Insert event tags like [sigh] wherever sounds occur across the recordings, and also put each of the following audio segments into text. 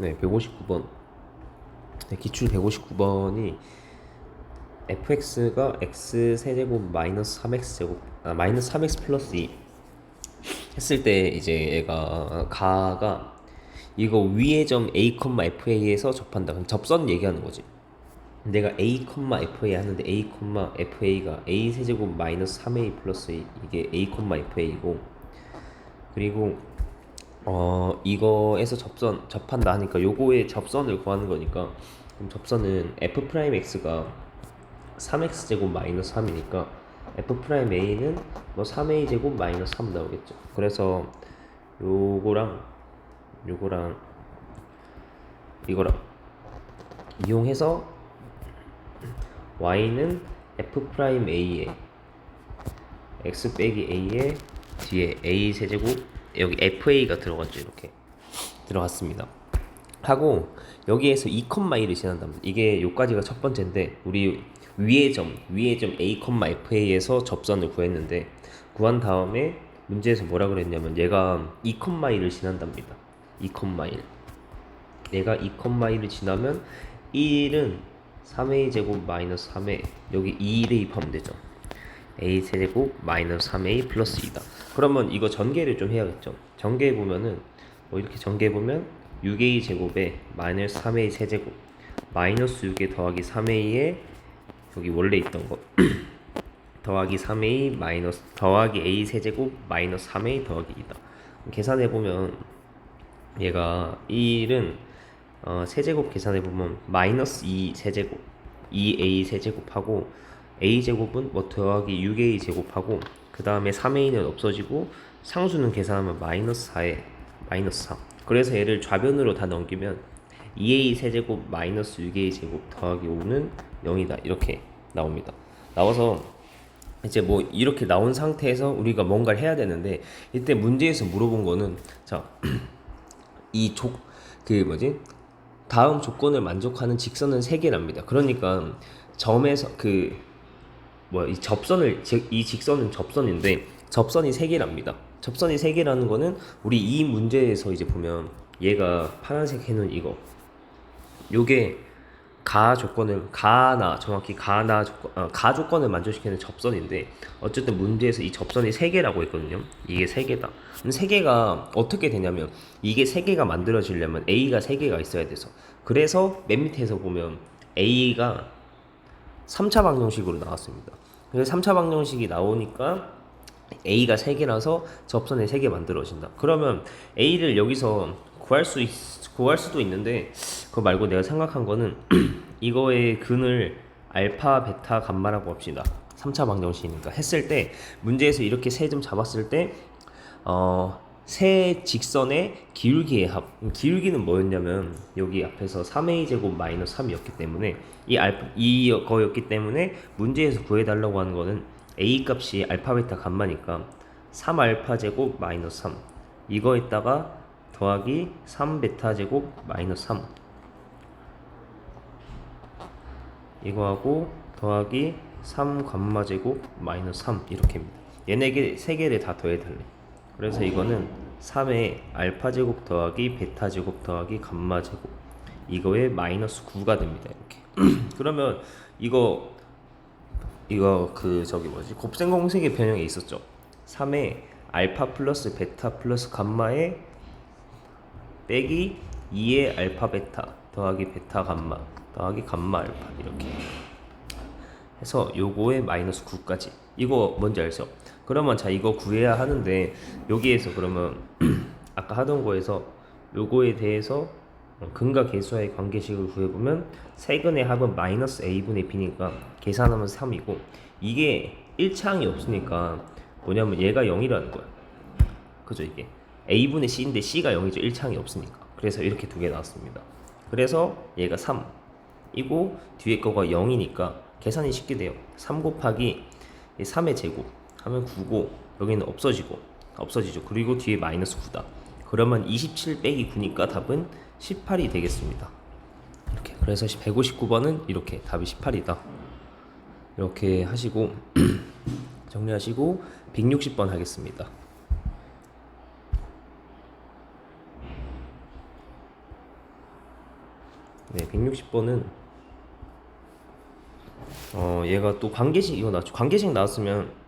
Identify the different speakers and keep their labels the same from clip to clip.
Speaker 1: 네, 159번. 네, 기출 159번이 fx가 x 세제곱 마이너스 3x 제곱 아 마이너스 3x 플러스 2 했을 때 이제 얘가 가가 이거 위의 점 a, fa에서 접한다. 그럼 접선 얘기하는 거지. 내가 a, fa 하는데 a, fa가 a 세제곱 마이너스 3a 플러스 2 이게 a, fa이고 그리고 어 이거에서 접선 접한다 하니까 요거의 접선을 구하는 거니까 그럼 접선은 f 프라임 x가 3x 제곱 마이너스 3이니까 f 프라임 a는 뭐 3a 제곱 마이너스 3 나오겠죠. 그래서 요거랑 요거랑 이거랑 이용해서 y는 f 프라임 a에 x 빼기 a에 뒤에 a 세제곱 여기 fa가 들어갔죠 이렇게 들어갔습니다. 하고 여기에서 2,1을 지난답니다. 이게 요까지가 첫 번째인데 우리 위의 점 위의 점 a, fa에서 접선을 구했는데 구한 다음에 문제에서 뭐라 그랬냐면 얘가 2,1을 지난답니다. 2,1 얘가 2,1을 지나면 1은 3a 제곱 마이너스 3에 여기 2를 입하면 되죠. A 세제곱 마이너스 3a 플러스 2다. 그러면 이거 전개를 좀 해야겠죠. 전개해 보면은 뭐 이렇게 전개해 보면 6a 제곱에 마이너스 3a 세제곱 마이너스 6에 더하기 3a에 여기 원래 있던 거 [clears throat] 더하기 3a 마이너스 더하기 a 세제곱 마이너스 3a 더하기 2다. 계산해 보면 얘가 1은 어, 세제곱 계산해 보면 마이너스 2 세제곱 2a 세제곱하고 a 제곱은 뭐 더하기 6a 제곱하고 그 다음에 3a는 없어지고 상수는 계산하면 마이너스 4에 마이너스 3 그래서 얘를 좌변으로 다 넘기면 2a 세제곱 마이너스 6a 제곱 더하기 5는 0이다. 이렇게 나옵니다. 나와서 이제 뭐 이렇게 나온 상태에서 우리가 뭔가를 해야 되는데 이때 문제에서 물어본 거는 자이족그 [clears throat] 뭐지? 다음 조건을 만족하는 직선은 세 개랍니다. 그러니까 점에서 그 뭐야 이 접선을 제- 이 직선은 접선인데 접선이 세 개랍니다. 접선이 세 개라는 거는 우리 이 문제에서 이제 보면 얘가 파란색 해놓은 이거 요게 가 조건을 가나 정확히 가나 조건 어, 가 조건을 만족시키는 접선인데 어쨌든 문제에서 이 접선이 세 개라고 했거든요. 이게 세 개다. 그럼 세 개가 어떻게 되냐면 이게 세 개가 만들어지려면 a가 세 개가 있어야 돼서 그래서 맨 밑에서 보면 a가 3차 방정식으로 나왔습니다. 그래서 3차 방정식이 나오니까 a가 세 개라서 접선에 세개 만들어진다. 그러면 a를 여기서 구할 수 있, 구할 수도 있는데 그거 말고 내가 생각한 거는 [clears throat] 이거의 근을 알파, 베타, 감마라고 합시다. 3차 방정식이니까 했을 때 문제에서 이렇게 세 점 잡았을 때 어, 세 직선의 기울기의 합. 음, 기울기는 뭐였냐면 여기 앞에서 3a 제곱 마이너스 3이었기 때문에 이 알파 이거였기 때문에 문제에서 구해달라고 하는 거는 a 값이 알파, 베타, 감마니까 3 알파 제곱 마이너스 3 이거에다가 더하기 3 베타 제곱 마이너스 3 이거하고 더하기 3 감마 제곱 마이너스 3 이렇게입니다. 얘네 개, 세 개를 다 더해달래. 그래서 이거는 3에 알파 제곱 더하기 베타 제곱 더하기 감마 제곱 이거에 마이너스 9가 됩니다. 이렇게. [clears throat] 그러면 이거 이거 그 저기 뭐지 곱셈 공식의 변형에 있었죠. 3에 알파 플러스 베타 플러스 감마에 빼기 2의 알파 베타 더하기 베타 감마 더하기 감마 알파 이렇게 해서 요거에 마이너스 9까지 이거 뭔지 알죠? 그러면 자 이거 구해야 하는데 여기에서 그러면 [clears throat] 아까 하던 거에서 요거에 대해서 어, 근과 계수와의 관계식을 구해보면 세근의 합은 마이너스 a분의 b니까 계산하면 3이고 이게 1차항이 없으니까 뭐냐면 얘가 0이라는 거야. 그죠 이게? A분의 c인데 c가 0이죠. 1차항이 없으니까. 그래서 이렇게 두 개 나왔습니다. 그래서 얘가 3이고 뒤에 거가 0이니까 계산이 쉽게 돼요. 3 곱하기 3의 제곱 하면 9고 여기는 없어지고 없어지죠. 그리고 뒤에 마이너스 9다. 그러면 27 빼기 9니까 답은 18이 되겠습니다. 이렇게. 그래서 159번은 이렇게 답이 18이다. 이렇게 하시고 [clears throat] 정리하시고 160번 하겠습니다. 네, 160번은 어 얘가 또 관계식 이거 나왔죠. 관계식 나왔으면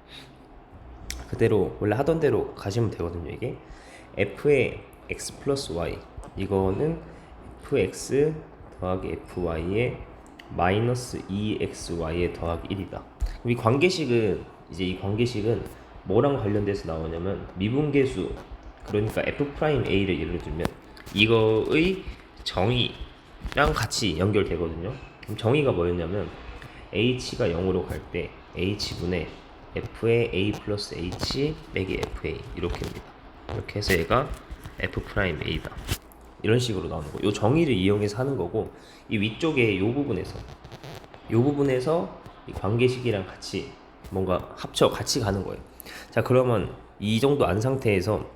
Speaker 1: 그대로 원래 하던 대로 가시면 되거든요. 이게 f의 x 플러스 y 이거는 fx 더하기 fy의 마이너스 2xy의 더하기 1이다. 그럼 이 관계식은 이제 이 관계식은 뭐랑 관련돼서 나오냐면 미분계수 그러니까 f 프라임 a를 예를 들면 이거의 정의랑 같이 연결되거든요. 그럼 정의가 뭐였냐면 h가 0으로 갈 때 h분의 f의 a 플러스 h 빼기 fa 이렇게입니다. 이렇게 해서 얘가 f 프라임 a다. 이런 식으로 나오는 거. 요 정의를 이용해서 하는 거고 이 위쪽에 요 부분에서 요 부분에서 이 관계식이랑 같이 뭔가 합쳐 같이 가는 거예요. 자 그러면 이 정도 안 상태에서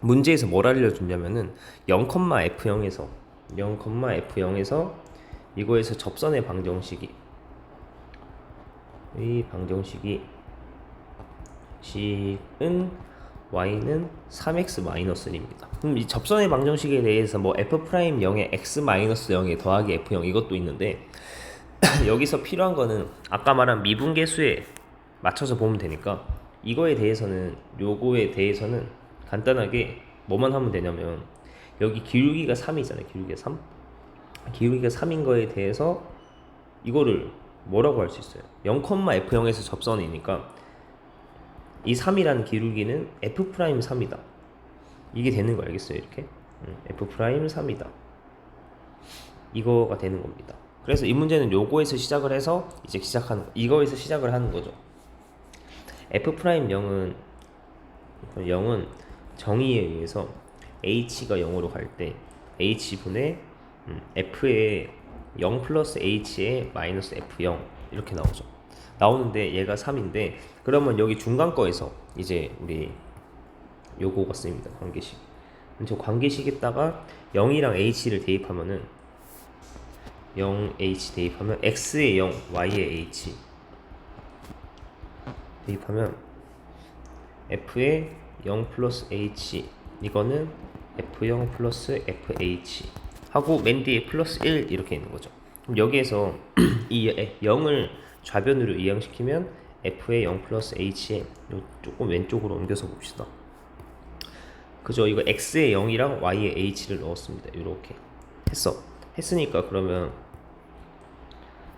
Speaker 1: 문제에서 뭘 알려줬냐면은 0,f0에서 0,f0에서 이거에서 접선의 방정식이 이 방정식이 식은 y는 3x 마이너스 1입니다. 그럼 이 접선의 방정식에 대해서 뭐 f 프라임 0에 x 마이너스 0에 더하기 f0 이것도 있는데 [clears throat] 여기서 필요한 거는 아까 말한 미분계수에 맞춰서 보면 되니까 이거에 대해서는 요거에 대해서는 간단하게 뭐만 하면 되냐면 여기 기울기가 3이잖아요. 기울기가 3. 기울기가 3인 거에 대해서 이거를 뭐라고 할 수 있어요? 0,f0에서 접선이니까 이 3이라는 기울기는 f 프라임 3이다. 이게 되는 거 알겠어요? 이렇게 음, f 프라임 3이다. 이거가 되는 겁니다. 그래서 이 문제는 요거에서 시작을 해서 이제 시작하는 거. 이거에서 시작을 하는 거죠. f 프라임 0은 0은 정의에 의해서 h가 0으로 갈 때 h분의 음, f의 0 플러스 h의 마이너스 f0 이렇게 나오죠. 나오는데 얘가 3인데 그러면 여기 중간 거에서 이제 우리 요거가 쓰입니다. 관계식. 저 관계식에다가 0이랑 h를 대입하면은 0h 대입하면 x의 0, y의 h 대입하면 f의 0 플러스 h 이거는 f0 플러스 fh 하고 맨 뒤에 플러스 1 이렇게 있는 거죠. 그럼 여기에서 [clears throat] 이 0을 좌변으로 이항시키면 f의 0 플러스 요 조금 왼쪽으로 옮겨서 봅시다. 그죠? 이거 x의 0이랑 y의 h를 넣었습니다. 이렇게 했어. 했으니까 그러면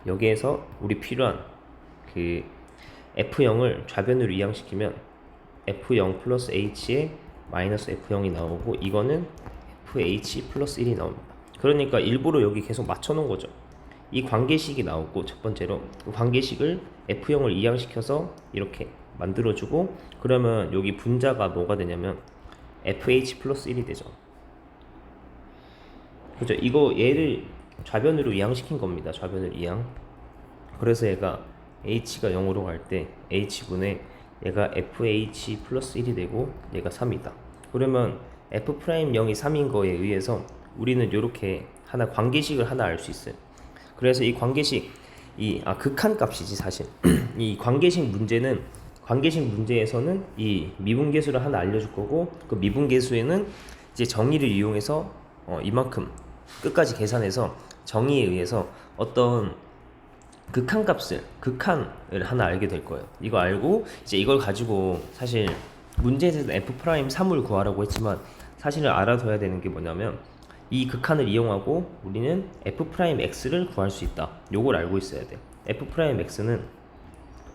Speaker 1: 여기에서 우리 필요한 그 f0을 좌변으로 이항시키면 f0 플러스 h에 마이너스 f0이 나오고 이거는 fh 플러스 1이 나옵니다. 그러니까 일부러 여기 계속 맞춰놓은 거죠. 이 관계식이 나오고 첫 번째로 그 관계식을 f0을 이항시켜서 이렇게 만들어주고 그러면 여기 분자가 뭐가 되냐면 fh 플러스 1이 되죠. 그죠? 이거 얘를 좌변으로 이항시킨 겁니다. 좌변을 이항. 그래서 얘가 h가 0으로 갈 때 h분의 얘가 fh 플러스 1이 되고 얘가 3이다. 그러면 f 프라임 0이 3인 거에 의해서 우리는 이렇게 하나 관계식을 하나 알 수 있어요. 그래서 이 관계식 이 아 극한 값이지 사실 [clears throat] 이 관계식 문제는 관계식 문제에서는 이 미분계수를 하나 알려줄 거고 그 미분계수에는 이제 정의를 이용해서 어, 이만큼 끝까지 계산해서 정의에 의해서 어떤 극한 값을 극한을 하나 알게 될 거예요. 이거 알고 이제 이걸 가지고 사실 문제에서 f 프라임 3을 구하라고 했지만 사실은 알아둬야 되는 게 뭐냐면 이 극한을 이용하고 우리는 f 프라임 x를 구할 수 있다. 요걸 알고 있어야 돼. f 프라임 x는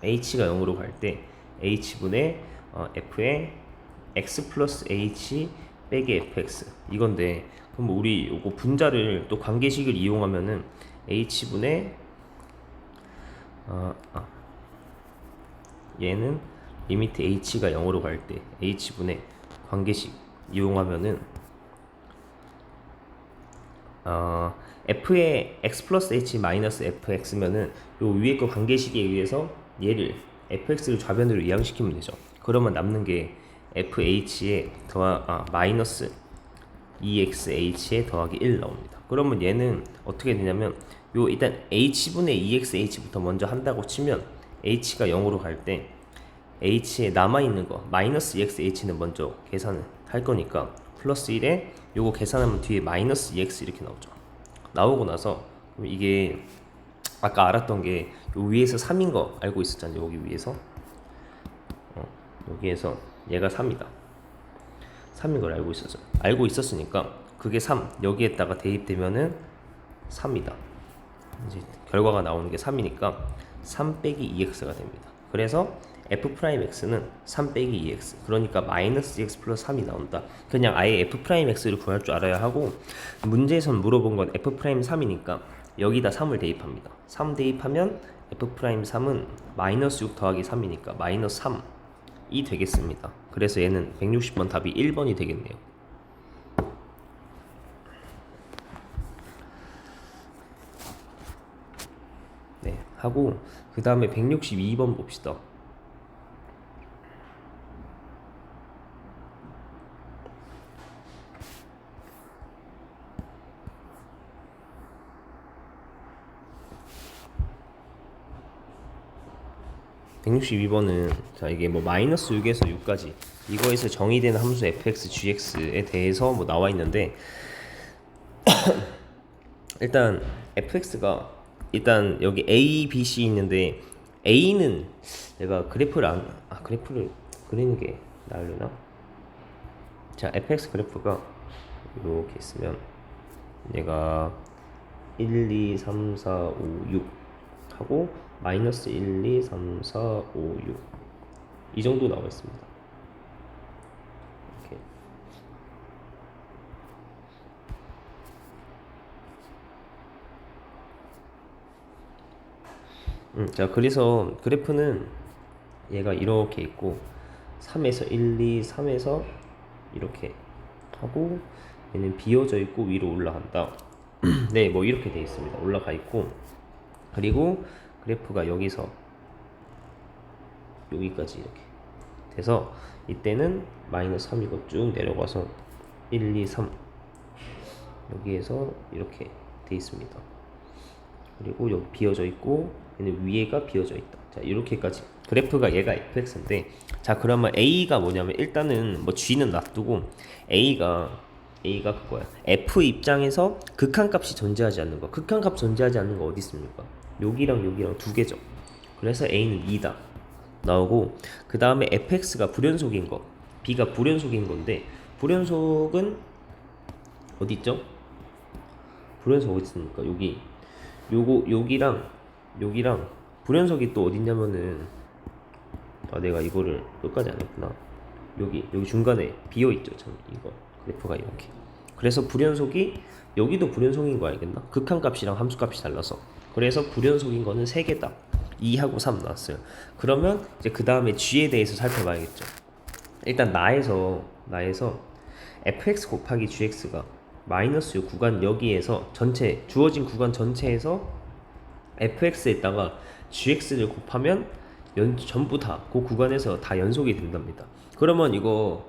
Speaker 1: h가 0으로 갈 때 h분의 어, f의 x 플러스 h 빼기 fx 이건데 그럼 우리 요거 분자를 또 관계식을 이용하면은 h분의 어, 아, 얘는 리미트 h가 0으로 갈 때 h분의 관계식 이용하면은 어, f의 x 플러스 h 마이너스 fx면은 요 위에 거 관계식에 의해서 얘를 fx를 좌변으로 이항시키면 되죠. 그러면 남는 게 fh에 더하 아, 마이너스 2xh에 더하기 1 나옵니다. 그러면 얘는 어떻게 되냐면 요 일단 h분의 2xh부터 먼저 한다고 치면 h가 0으로 갈 때 h에 남아 있는 거 마이너스 2xh는 먼저 계산을 할 거니까 플러스 1에 요거 계산하면 뒤에 마이너스 2x 이렇게 나오죠. 나오고 나서 이게 아까 알았던 게 요 위에서 3인 거 알고 있었잖아요. 여기 위에서 어, 여기에서 얘가 3이다. 3인 걸 알고 있었죠. 알고 있었으니까 그게 3 여기에다가 대입되면은 3이다. 이제 결과가 나오는 게 3이니까 3 빼기 2x가 됩니다. 그래서 f 프라임 x는 3 빼기 2x. 그러니까 마이너스 2x 플러스 3이 나온다. 그냥 아예 f 프라임 x를 구할 줄 알아야 하고 문제에선 물어본 건 f 프라임 3이니까 여기다 3을 대입합니다. 3 대입하면 f 프라임 3은 마이너스 6 더하기 3이니까 마이너스 3이 되겠습니다. 그래서 얘는 160번 답이 1번이 되겠네요. 네, 하고 그 다음에 162번 봅시다. (162번은) 자 이게 뭐 마이너스 6에서 6까지 이거에서 정의되는 함수 fx gx에 대해서 뭐 나와 있는데 [coughs] 일단 fx가 일단 여기 a, b, c 있는데 a는 내가 그래프를 안, 아 그래프를 그리는 게 나으려나? 자 fx 그래프가 이렇게 있으면 얘가 1, 2, 3, 4, 5, 6 하고 마이너스 1, 2, 3, 4, 5, 6 이 정도 나와 있습니다. 음, 자 그래서 그래프는 얘가 이렇게 있고 3에서 1, 2, 3에서 이렇게 하고 얘는 비어져 있고 위로 올라간다. [clears throat] 네, 뭐 이렇게 돼 있습니다. 올라가 있고 그리고 그래프가 여기서 여기까지 이렇게 돼서 이때는 마이너스 3이고 쭉 내려가서 1, 2, 3 여기에서 이렇게 돼 있습니다. 그리고 여기 비어져 있고 얘는 위에가 비어져 있다. 자 이렇게까지 그래프가 얘가 fx인데 자 그러면 a가 뭐냐면 일단은 뭐 g는 놔두고 a가 a가 그거야. f 입장에서 극한값이 존재하지 않는 거. 극한값 존재하지 않는 거 어디 있습니까? 여기랑 여기랑 두 개죠. 그래서 a는 2다. 나오고 그 다음에 fx가 불연속인 거, b가 불연속인 건데 불연속은 어디 있죠? 불연속 어디 있습니까? 여기. 요거 여기랑 여기랑 불연속이 또 어디 있냐면은 아 내가 이거를 끝까지 안 했구나. 여기 여기 중간에 비어 있죠 참 이거. 그래프가 이렇게. 그래서 불연속이 여기도 불연속인 거 알겠나? 극한값이랑 함수값이 달라서 그래서 불연속인 거는 세 개다 2하고 3 나왔어요 그러면 이제 그 다음에 g에 대해서 살펴봐야겠죠 일단 나에서 나에서 fx 곱하기 gx가 마이너스 6 구간 여기에서 전체 주어진 구간 전체에서 fx에다가 gx를 곱하면 연, 전부 다 그 구간에서 다 연속이 된답니다. 그러면 이거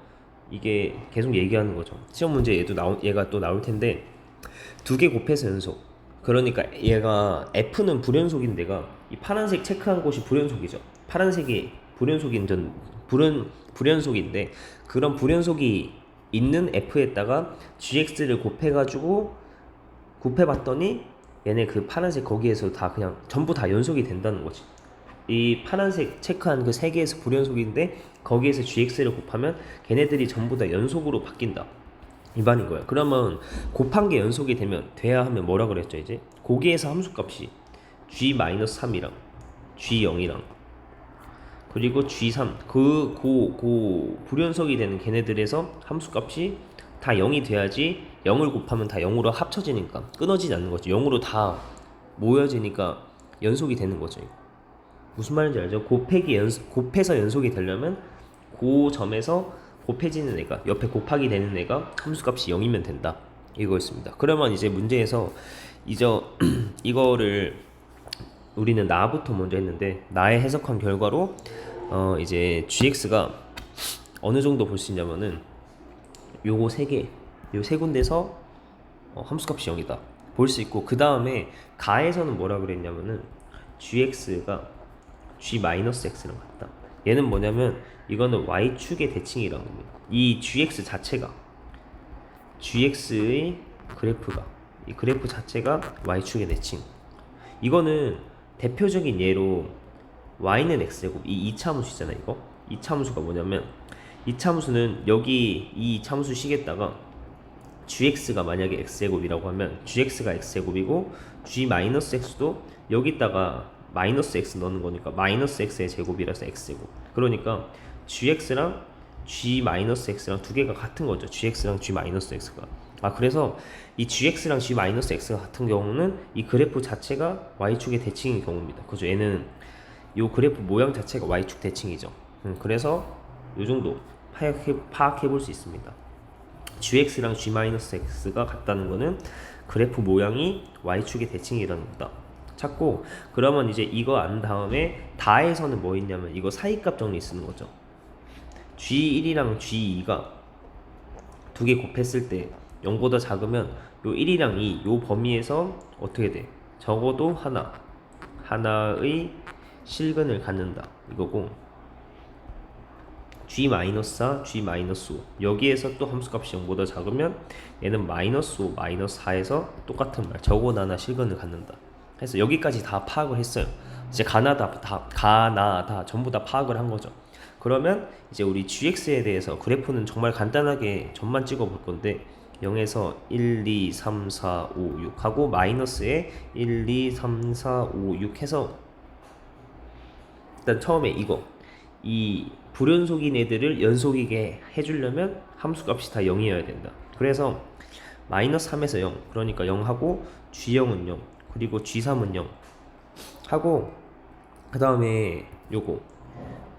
Speaker 1: 이게 계속 얘기하는 거죠. 시험 문제 얘도 나오 얘가 또 나올 텐데 두 개 곱해서 연속. 그러니까 얘가 f는 불연속인 데가 이 파란색 체크한 곳이 불연속이죠. 파란색이 불연속인 전 불연 불연속인데 그런 불연속이 있는 f에다가 gx를 곱해가지고 곱해봤더니 얘네 그 파란색 거기에서 다 그냥 전부 다 연속이 된다는 거지. 이 파란색 체크한 그 세 개에서 불연속인데 거기에서 gx를 곱하면 걔네들이 전부 다 연속으로 바뀐다. 이 말인 거야. 그러면 곱한 게 연속이 되면 돼야 하면 뭐라 그랬죠 이제? 거기에서 함수값이 g-3이랑 g0이랑 그리고 g3 그 고 고 불연속이 되는 걔네들에서 함수값이 다 0이 돼야지 0을 곱하면 다 0으로 합쳐지니까 끊어지지 않는 거죠. 0으로 다 모여지니까 연속이 되는 거죠. 무슨 말인지 알죠? 곱하기 연 곱해서 연속이 되려면 그 점에서 곱해지는 애가 옆에 곱하기 되는 애가 함수값이 0이면 된다. 이거였습니다. 그러면 이제 문제에서 이제 [clears throat] 이거를 우리는 나부터 먼저 했는데 나의 해석한 결과로 어 이제 gx가 어느 정도 볼 수 있냐면은 요거 세 개, 요 세 군데서 어, 함수값이 0이다 볼 수 있고 그 다음에 가에서는 뭐라 그랬냐면은 gx가 g-x랑 같다. 얘는 뭐냐면 이거는 y축의 대칭이라는 겁니다. 이 gx 자체가 gx의 그래프가 이 그래프 자체가 y축의 대칭. 이거는 대표적인 예로 y는 x제곱 이 이차함수 있잖아 이거. 이차함수가 뭐냐면 이차함수는 여기 이 참수식에다가 gx가 만약에 x제곱이라고 하면 gx가 x제곱이고 g-x도 여기다가 마이너스 x 넣는 거니까 마이너스 x의 제곱이라서 x제곱 그러니까 gx랑 g-x랑 두 개가 같은 거죠. gx랑 g-x가. 아 그래서 이 gx랑 g-x가 같은 경우는 이 그래프 자체가 y축의 대칭인 경우입니다. 그죠? 얘는 요 그래프 모양 자체가 y축 대칭이죠. 음, 그래서 요 정도 파악해, 파악해 볼 수 있습니다. gx랑 g-x가 같다는 거는 그래프 모양이 y축의 대칭이라는 거다. 찾고 그러면 이제 이거 안 다음에 다에서는 뭐 있냐면 이거 사이값 정리 쓰는 거죠. G1이랑 g2가 두 개 곱했을 때 0보다 작으면 요 1이랑 2, 요 범위에서 어떻게 돼? 적어도 하나. 하나의 실근을 갖는다. 이거고. G-4, g-5 여기에서 또 함수값이 0보다 작으면 얘는 마이너스 5, 마이너스 4에서 똑같은 말 적어도 하나 실근을 갖는다. 그래서 여기까지 다 파악을 했어요. 이제 가나다 다 가나 다 전부 다 파악을 한 거죠 그러면 이제 우리 gx에 대해서 그래프는 정말 간단하게 점만 찍어 볼 건데 0에서 1, 2, 3, 4, 5, 6 하고 마이너스에 1, 2, 3, 4, 5, 6 해서 일단 처음에 이거 이 불연속인 애들을 연속이게 해주려면 함수값이 다 0이어야 된다. 그래서 마이너스 3에서 0 그러니까 0하고 G0은 0 그리고 G3은 0 하고 그 다음에 요거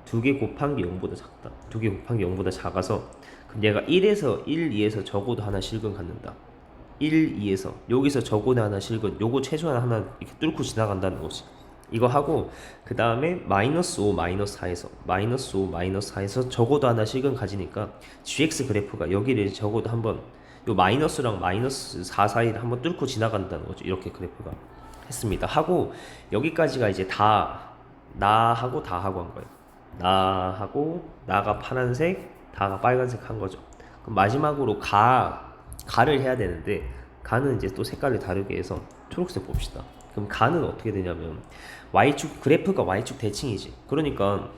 Speaker 1: 두개게 0보다 작다. 두개게 0보다 작아서 그럼 얘가 1에서 1, 2에서 적어도 하나 실근 갖는다. 1, 2에서 여기서 적어도 하나 실근 요거 최소한 하나 이렇게 뚫고 지나간다는 거지. 이거 하고 그 다음에 마이너스 5 마이너스 4에서 마이너스 5 마이너스 4에서 적어도 하나 식은 가지니까 gx 그래프가 여기를 적어도 한번 요 마이너스랑 마이너스 4 사이를 한번 뚫고 지나간다는 거죠 이렇게 그래프가 했습니다 하고 여기까지가 이제 다 나하고 다 하고 한 거예요 나하고 나가 파란색 다가 빨간색 한 거죠 그럼 마지막으로 가 가를 해야 되는데 가는 이제 또 색깔을 다르게 해서 초록색 봅시다 그럼 가는 어떻게 되냐면 y축 그래프가 y축 대칭이지. 그러니까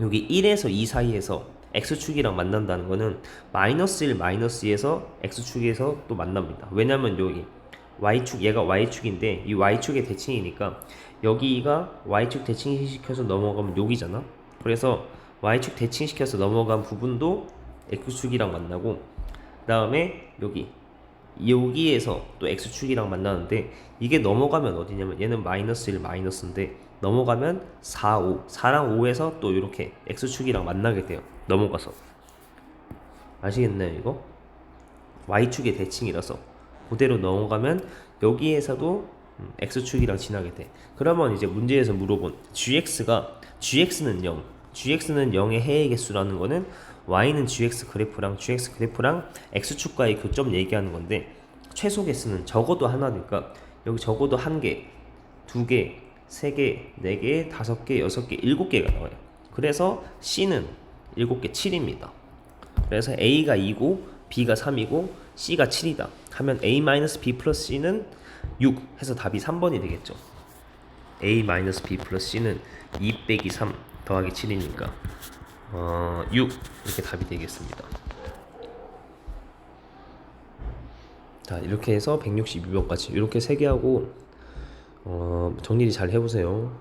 Speaker 1: 여기 1에서 2 사이에서 x축이랑 만난다는 거는 마이너스 1 마이너스 2에서 x축에서 또 만납니다. 왜냐면 여기 y축 얘가 y축인데 이 y축의 대칭이니까 여기가 y축 대칭시켜서 넘어가면 여기잖아. 그래서 y축 대칭시켜서 넘어간 부분도 x축이랑 만나고 그 다음에 여기 여기에서 또 x축이랑 만나는데 이게 넘어가면 어디냐면 얘는 마이너스 1 마이너스인데 넘어가면 4, 5 4랑 5에서 또 이렇게 x축이랑 만나게 돼요. 넘어가서. 아시겠나요 이거? y축의 대칭이라서. 그대로 넘어가면 여기에서도 음, x축이랑 지나게 돼. 그러면 이제 문제에서 물어본 gx가 gx는 0 gx는 0의 해의 개수라는 거는 y는 gx 그래프랑 gx 그래프랑 x축과의 교점 얘기하는 건데 최소 개수는 적어도 하나니까 여기 적어도 한 개, 두 개, 세 개, 네 개, 다섯 개, 여섯 개, 일곱 개가 나와요. 그래서 C는 일곱 개 7입니다. 그래서 A가 2고 B가 3이고 C가 7이다. 하면 A-B 플러스 C는 6 해서 답이 3번이 되겠죠. A-B 플러스 C는 2 빼기 3 더하기 7이니까 어, 6 이렇게 답이 되겠습니다. 자 이렇게 해서 162번까지 이렇게 세 개 하고 어, 정리 잘 해보세요.